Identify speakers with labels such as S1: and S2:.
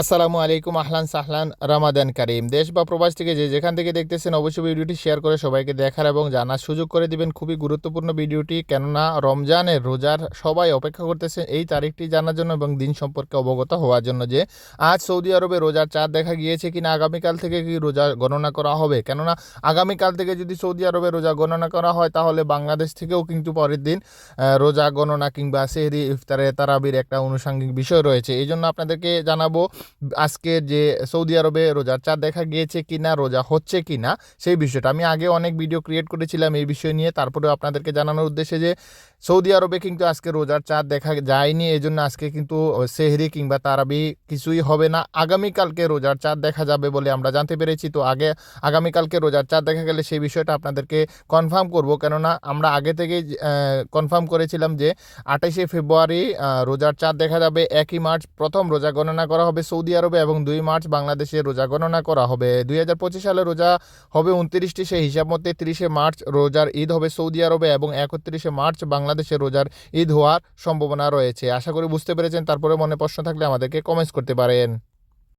S1: আসসালামু আলাইকুম, আহলান সাহলান, রামাদান কারিম। দেশ বা প্রবাস থেকে যে যেখান থেকে দেখতেছেন অবশ্যই ভিডিওটি শেয়ার করে সবাইকে দেখার এবং জানার সুযোগ করে দিবেন। খুবই গুরুত্বপূর্ণ ভিডিওটি, কেননা রমজানের রোজার সবাই অপেক্ষা করতেছে এই তারিখটি জানার জন্য এবং দিন সম্পর্কে অবগত হওয়ার জন্য যে আজ সৌদি আরবে রোজার চাঁদ দেখা গিয়েছে কিনা, আগামীকাল থেকে কি রোজা গণনা করা হবে? কেননা আগামীকাল থেকে যদি সৌদি আরবে রোজা গণনা করা হয়, তাহলে বাংলাদেশ থেকেও কিন্তু পরের দিন রোজা গণনা কিংবা সেহরি, ইফতারে, তারাবির একটা আনুষঙ্গিক বিষয় রয়েছে। এই জন্য আপনাদেরকে জানাব আজকে যে সৌদি আরবে রোজার চাঁদ দেখা গিয়েছে কি না রোজা হচ্ছে কিনা, সেই বিষয়টা। আমি আগে অনেক ভিডিও ক্রিয়েট করেছিলাম এই বিষয় নিয়ে, তারপরেও আপনাদেরকে জানানোর উদ্দেশ্যে যে সৌদি আরবে কিন্তু আজকে রোজার চাঁদ দেখা যায়নি এই জন্য আজকে কিন্তু সেহরি কিংবা তারাবি কিছুই হবে না। আগামীকালকে রোজার চাঁদ দেখা যাবে বলে আমরা জানতে পেরেছি। তো আগে আগামীকালকে রোজার চাঁদ দেখা গেলে সেই বিষয়টা আপনাদেরকে কনফার্ম করব। কেননা আমরা আগে থেকেই কনফার্ম করেছিলাম যে আঠাশে ফেব্রুয়ারি রোজার চাঁদ দেখা যাবে। একই মার্চ প্রথম রোজা গণনা করা হবে সৌদি আরবে এবং দুই মার্চ বাংলাদেশে রোজা গণনা করা হবে। দুই হাজার পঁচিশ সালে রোজা হবে উনত্রিশটি, সেই হিসাব মতে তিরিশে মার্চ রোজার ঈদ হবে সৌদি আরবে এবং একত্রিশে মার্চ বাংলাদেশে রোজার ঈদ হওয়ার সম্ভাবনা রয়েছে। আশা করি বুঝতে পেরেছেন, তারপরে মনে প্রশ্ন থাকলে আমাদেরকে কমেন্টস করতে পারেন।